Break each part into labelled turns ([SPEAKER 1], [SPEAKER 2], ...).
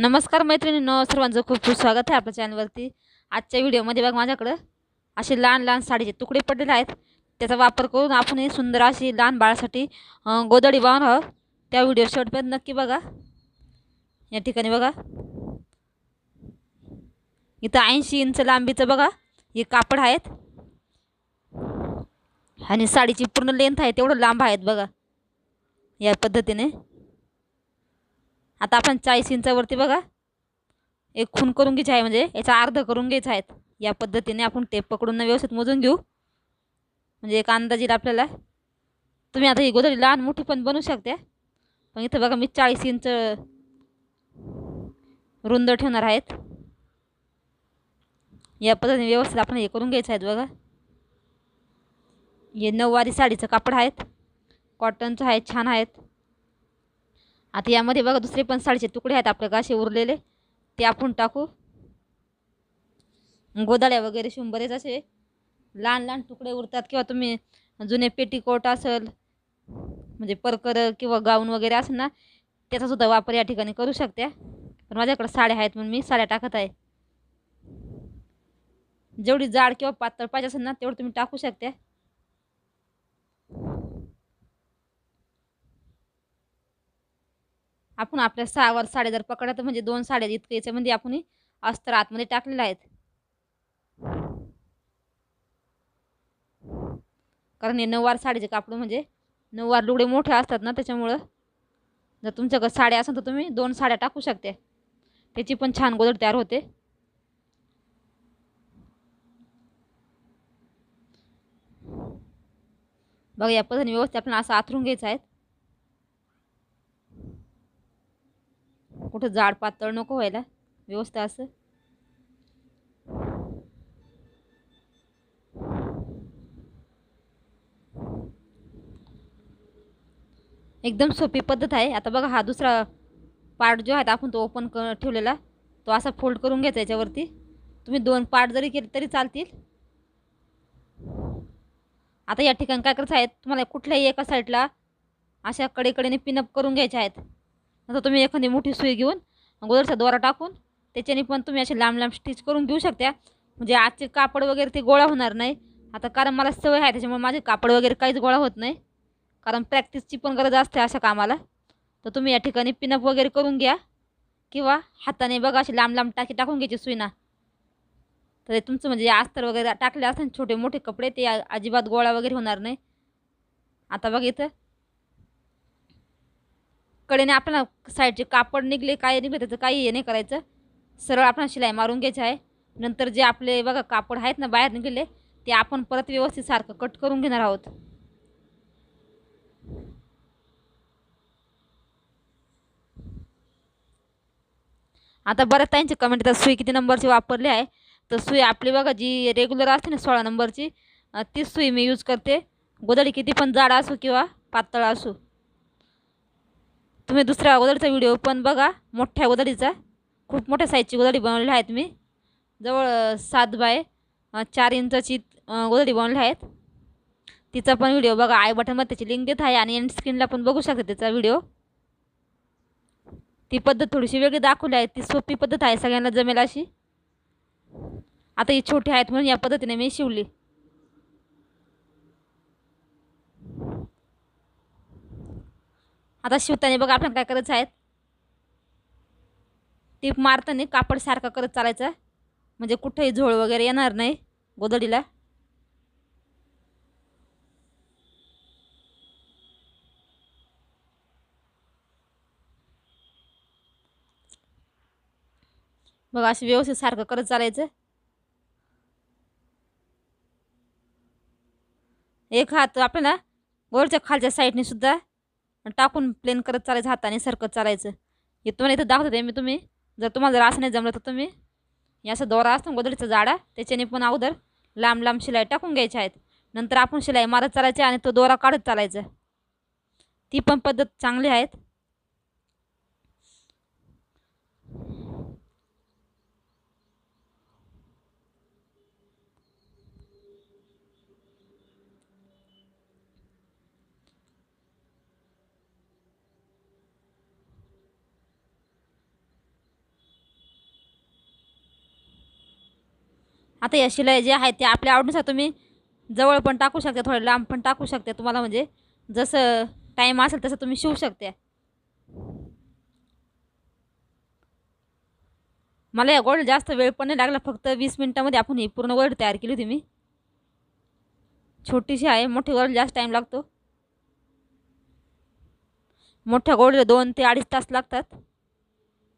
[SPEAKER 1] नमस्कार मैत्रिणींनो सर्वांचं खूप खूप स्वागत आहे आपल्या चॅनलवरती आजच्या व्हिडिओमध्ये बघ माझ्याकडं असे लहान लहान साडीचे तुकडे पडलेले आहेत. त्याचा वापर करून आपण सुंदर अशी लहान बाळासाठी गोदडी बांधून आहोत. त्या व्हिडिओ शेवटपर्यंत नक्की बघा. या ठिकाणी बघा. इथं ऐंशी इंच लांबीचं बघा. हे कापड आहेत. आणि साडीची पूर्ण लेंथ आहे तेवढं लांब आहेत बघा. या पद्धतीने. आता आपण चाळीस इंचावरती बघा. एक खून करून घ्यायचं आहे म्हणजे याचा अर्ध करून घ्यायचा आहेत. या पद्धतीने आपण टेप पकडून व्यवस्थित मोजून घेऊ. म्हणजे एक अंदाज येईल आपल्याला तुम्ही आता ही गोदरी लहान मोठी पण बनवू शकता. पण इथं बघा मी चाळीस इंच रुंद ठेवणार आहेत. या पद्धतीने व्यवस्थित आपण हे करून घ्यायचं आहेत बघा. हे नऊवारी साडीचं कापड आहेत. कॉटनचं आहे छान आहेत. आता यामध्ये बघा दुसरे पण साडीचे तुकडे आहेत आपल्या गाशे उरलेले. ते आपण टाकू. गोदाड्या वगैरे शिवून बरेच असे. लहान लहान तुकडे उरतात किंवा तुम्ही जुने पेटीकोट असेल म्हणजे परकर किंवा गाऊन वगैरे असेल ना त्याचासुद्धा वापर या ठिकाणी करू शकत्या पण माझ्याकडे साड्या आहेत म्हणून मी साड्या टाकत आहे. जेवढी जाड किंवा पातळ पाहिजे असेल ना तेवढं तुम्ही टाकू शकता. आपण आपल्या सहावर साड्या जर पकडा तर म्हणजे दोन साड्या इतकं याच्यामध्ये आपण हे अस्तर आतमध्ये टाकलेलं आहेत. कारण हे नऊवार साडीचे कापड म्हणजे नऊवार लुगडे मोठे असतात ना त्याच्यामुळं जर तुमच्याकडे साड्या असेल तर तुम्ही दोन साड्या टाकू शकते. त्याची पण छान गोदड तयार होते. बघा या पद्धतीने व्यवस्थित आपल्याला असं आथरून घ्यायचं आहे. कुठं जाड पातळ नको व्हायला. व्यवस्थित असं. एकदम सोपी पद्धत आहे. आता बघा हा दुसरा पार्ट जो आहे आपण तो ओपन क ठेवलेला तो असा फोल्ड करून घ्यायचा याच्यावरती. तुम्ही दोन पार्ट जरी केले तरी चालतील. आता या ठिकाणी काय करायचं आहे तुम्हाला कुठल्याही एका साईडला अशा कडेकडेने पिनअप करून घ्यायच्या आहेत. नंतर तुम्ही एखादी मोठी सुई घेऊन गोदरचा दोरा टाकून त्याच्याने पण तुम्ही असे लांब लांब स्टिच करून घेऊ शकता. म्हणजे आजचे कापड वगैरे ते गोळा होणार नाही. आता कारण मला सवय आहे त्याच्यामुळे माझे कापड वगैरे काहीच गोळा होत नाही. कारण प्रॅक्टिसची पण गरज असते अशा कामाला. तर तुम्ही या ठिकाणी पिनअप वगैरे करून घ्या. किंवा हाताने बघा अशी लांब लांब टाकी टाकून घ्यायची सुईना. तर तुमचं म्हणजे अस्तर वगैरे टाकले असतात छोटे मोठे कपडे ते अजिबात गोळा वगैरे होणार नाही. आता बघ इथं. कडेने आपल्याला साईडचे कापड निघले काय निघले त्याचं काही हे नाही करायचं. सरळ आपण शिलाई मारून घ्यायची आहे. नंतर जे आपले बघा कापड आहेत ना बाहेर निघाले ते आपण परत व्यवस्थित सारखं कट करून घेणार आहोत. आता बऱ्याच त्यांचे कमेंट येतात सुई किती नंबरची वापरली आहे? तर सुई आपली बघा जी रेग्युलर असते ना सोळा नंबरची तीच सुई मी यूज करते. गोदडी किती पण जाड असो किंवा पातळ असो. तुम्ही दुसऱ्या अगोदरचा व्हिडिओ पण बघा. मोठ्या गोदडीचा. खूप मोठ्या साईजची गोदडी बनवली आहेत मी जवळ सात बाय चार इंचाची गोदडी बनवली आहेत. तिचा पण व्हिडिओ बघा. आय बटनमध्ये त्याची लिंक देत आहे आणि एंड स्क्रीनला पण बघू शकता त्याचा व्हिडिओ ती पद्धत थोडीशी वेगळी दाखवली आहे. ती सोपी पद्धत आहे सगळ्यांना जमेल अशी. आता ही छोटी आहेत म्हणून या पद्धतीने मी शिवली. आता शिवताना बघा आपण काय करायचं आहे टीप मारताना कापड सारखा करत चालायचं. म्हणजे कुठेही झोळ वगैरे येणार नाही गोदडीला बघा असं व्यवस्थित सारखं करत चालायचं. एक हात आपल्याला गोडच्या खालच्या साईडने सुद्धा टाकून प्लेन करत चालायचं हाताने सरकत चालायचं. हे तुम्हाला इथं दाखवते मी तुम्ही. जर तुम्हाला जर असं नाही जमलं तर तुम्ही हे असं दोरा असतो ना गोदडीचा जाडा त्याच्याने पण अगोदर लांब लांब शिलाई टाकून घ्यायच्या आहेत. नंतर आपण शिलाई मारत चालायची आणि तो दोरा काढत चालायचा. ती पण पद्धत चांगली आहेत. आता या शिलाई जे आहेत ते आपल्या आवडीनुसार तुम्ही जवळ पण टाकू शकता थोडे लांब पण टाकू शकते. तुम्हाला म्हणजे जसं टाईम असेल तसं तुम्ही शिवू शकता. मला या गोल्ड जास्त वेळ पण नाही लागला फक्त वीस मिनटामध्ये आपण ही पूर्ण वर्ड तयार केली होती मी. छोटीशी आहे मोठी गोल्ड जास्त टाईम लागतो. मोठ्या गोल्डला दोन ते अडीच तास लागतात.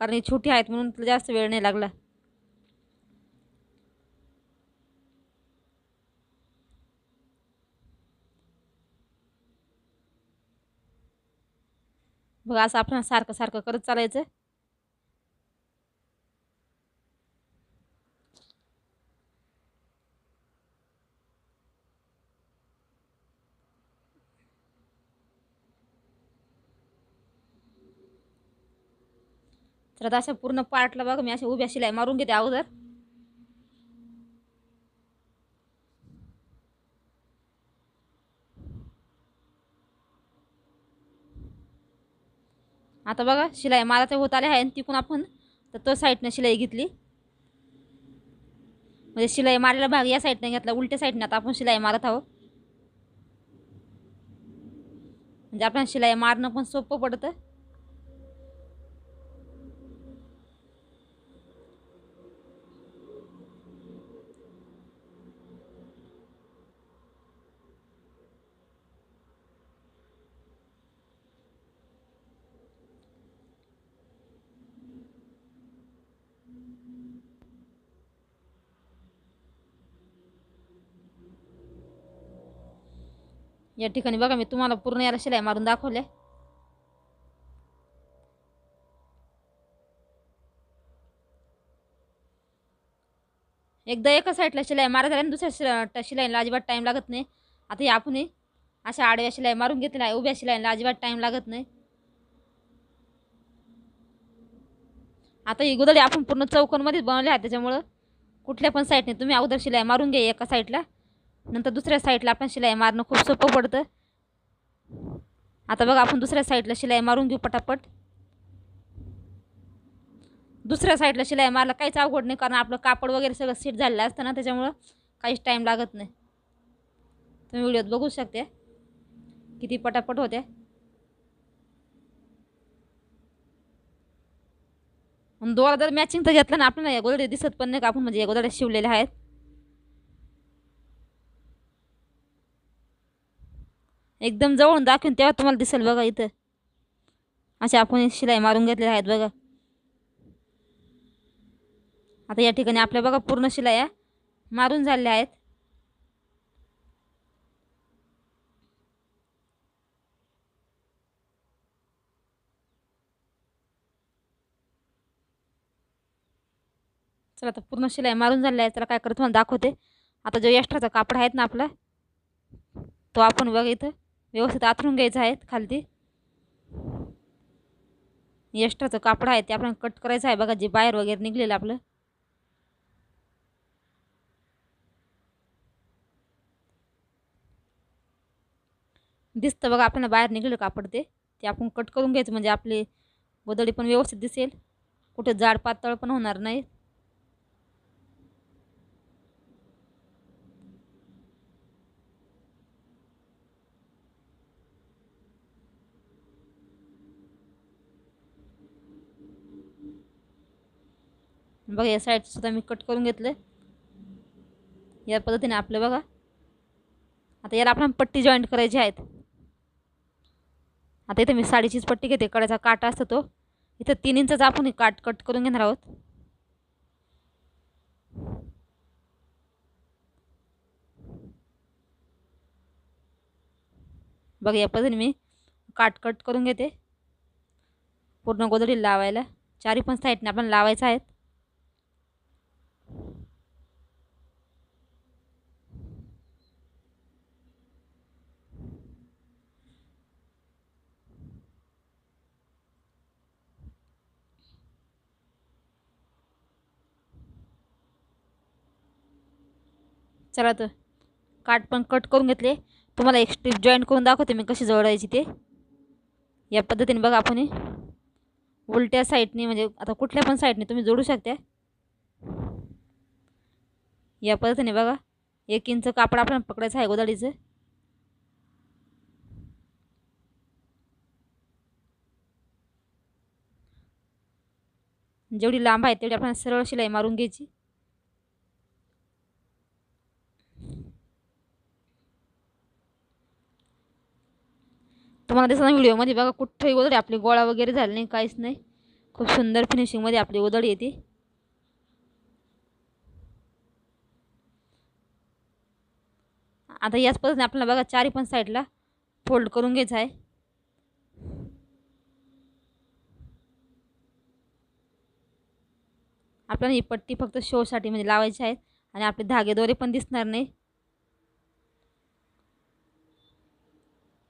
[SPEAKER 1] कारण ही छोटी आहेत म्हणून जास्त वेळ नाही लागला. बघा असं आपण सारखं सारखं करत चालायचं. तर आता अशा पूर्ण पार्टला बघा मी अशा उभ्या शिलाई मारून घेते अगोदर. आता बघा शिलाई मारायचे होत आले आहे आणि तिकून आपण तर तो साईडनं शिलाई घेतली. म्हणजे शिलाई मारायला भाग या साईडनं घेतला उलट्या साईडनं आता आपण शिलाई मारत आहोत. म्हणजे आपण शिलाई मारणं पण सोपं पडतं. या ठिकाणी बघा मी तुम्हाला पूर्ण याला शिलाई मारून दाखवले. एकदा एका साईडला शिलाई मारा झाल्या दुसऱ्या शिला शिलाईला अजिबात टाईम लागत नाही. आता हे आपण अशा आडव्या शिलाई मारून घेतल्या आहे उभ्या शिलाईला अजिबात टाईम लागत नाही. आता ही गोदडी आपण पूर्ण चौकोनमध्येच बनवली आहे त्याच्यामुळं कुठल्या पण साईडने तुम्ही अगोदर शिलाई मारून घ्या एका साईडला नंतर दुसऱ्या साईडला आपण शिलाई मारणं खूप सोपं पडतं. आता बघा आपण दुसऱ्या साईडला शिलाई मारून घेऊ पटापट. दुसऱ्या साईडला शिलाई मारला काहीच अवघड नाही कारण आपलं कापड वगैरे सगळं सीट झालेलं असतं ना त्याच्यामुळं काहीच टाईम लागत नाही. तुम्ही व्हिडिओत बघू शकते. किती पटापट होते. दोरा जर मॅचिंग तर घेतलं ना आपल्याला या गोदडे दिसत पण नाही का आपण म्हणजे या गोदड्या शिवलेल्या आहेत. एकदम जवळून दाखवून तेव्हा तुम्हाला दिसेल बघा इथं. असे आपण शिलाई मारून घेतलेल्या आहेत बघा. आता या ठिकाणी आपल्या बघा पूर्ण शिलाया मारून झालेल्या आहेत. चला आता पूर्ण शिलाई मारून झालेल्या आहे चला काय करत तुम्हाला दाखवते. आता जो एक्स्ट्राचा कापड आहेत ना आपला तो आपण बघा इथं. व्यवस्थित आथरून घ्यायचं आहे खालती. एक्स्ट्राचं कापड आहे ते आपण कट करायचं आहे. बघा जे बाहेर वगैरे निघलेलं आपलं. दिसतं बघा आपल्याला बाहेर निघलेलं कापड ते. ते आपण कट करून घ्यायचं म्हणजे आपली गोदडी पण व्यवस्थित दिसेल. कुठे जाड पातळ पण होणार नाही. बघा या साईडसुद्धा मी कट करून घेतलं या पद्धतीने आपलं बघा. आता याला आपण पट्टी जॉईंट करायची आहेत. आता इथे मी साडीचीच पट्टी घेते. कड्याचा काटा असतो तो. इथं तीन इंचाचा आपण काट कट करून घेणार आहोत. बघा या पद्धतीने मी काट कट करून घेते. पूर्ण गोदडी लावायला. चारी पण साईडने आपण लावायचं आहेत. चला तर काट पण कट करून घेतले. तुम्हाला एक स्ट्रीप जॉईंट करून दाखवते मी कशी जोडायची ते. या पद्धतीने बघा आपण उलट्या साईडने म्हणजे आता कुठल्या पण साईडने तुम्ही जोडू शकता. या पद्धतीने बघा. एक इंच कापड आपण पकडायचं आहे गोदाडीचं. जेवढी लांब आहे तेवढी आपण सरळ शिलाई मारून घ्यायची. तुम्हाला दिसणार व्हिडिओमध्ये. बघा कुठंही उदळी आपली गोळा वगैरे झाली नाही काहीच नाही. खूप सुंदर फिनिशिंगमध्ये आपली उदळ येते. आता याच पद्धतीने आपल्याला बघा चारी पण साईडला फोल्ड करून घ्यायचं आहे. आपल्याला ही पट्टी फक्त शोसाठी म्हणजे लावायची आहे. आणि आपले धागेदोरे पण दिसणार नाही.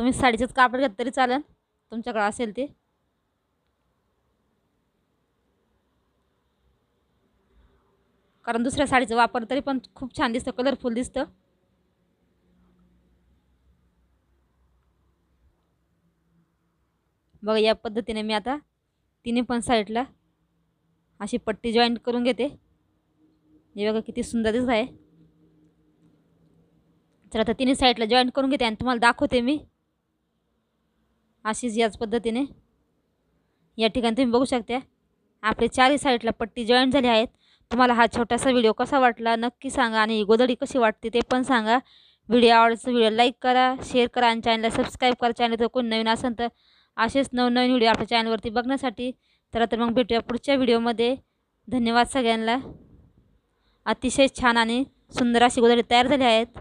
[SPEAKER 1] तुम्ही साडीचंच कापड घेत तरी चालेल. तुमच्याकडं असेल ते. कारण दुसऱ्या साडीचा वापर तरी पण खूप छान दिसतं कलरफुल दिसतं. बघा या पद्धतीने मी आता तिने पण साईडला अशी पट्टी जॉईंट करून घेते. हे बघा किती सुंदर दिसत आहे. तर आता तिन्ही साईडला जॉईंट करून घेते आणि तुम्हाला दाखवते मी. अशीच याच पद्धतीने. या ठिकाणी तुम्ही बघू शकता आपले चारही साईडला पट्टी जॉईंट झाली आहेत. तुम्हाला हा छोटासा व्हिडिओ कसा वाटला नक्की सांगा आणि गोदडी कशी वाटते ते पण सांगा. व्हिडिओ आवडचं व्हिडिओ लाईक करा शेअर करा आणि चॅनलला सबस्क्राईब करा. चॅनल जर कोण नवीन असेल तर असेच नवनवीन व्हिडिओ आपल्या चॅनलवरती बघण्यासाठी. तर तर मग भेटूया पुढच्या व्हिडिओमध्ये धन्यवाद सगळ्यांना. अतिशय छान आणि सुंदर अशी गोदडी तयार झाली आहेत.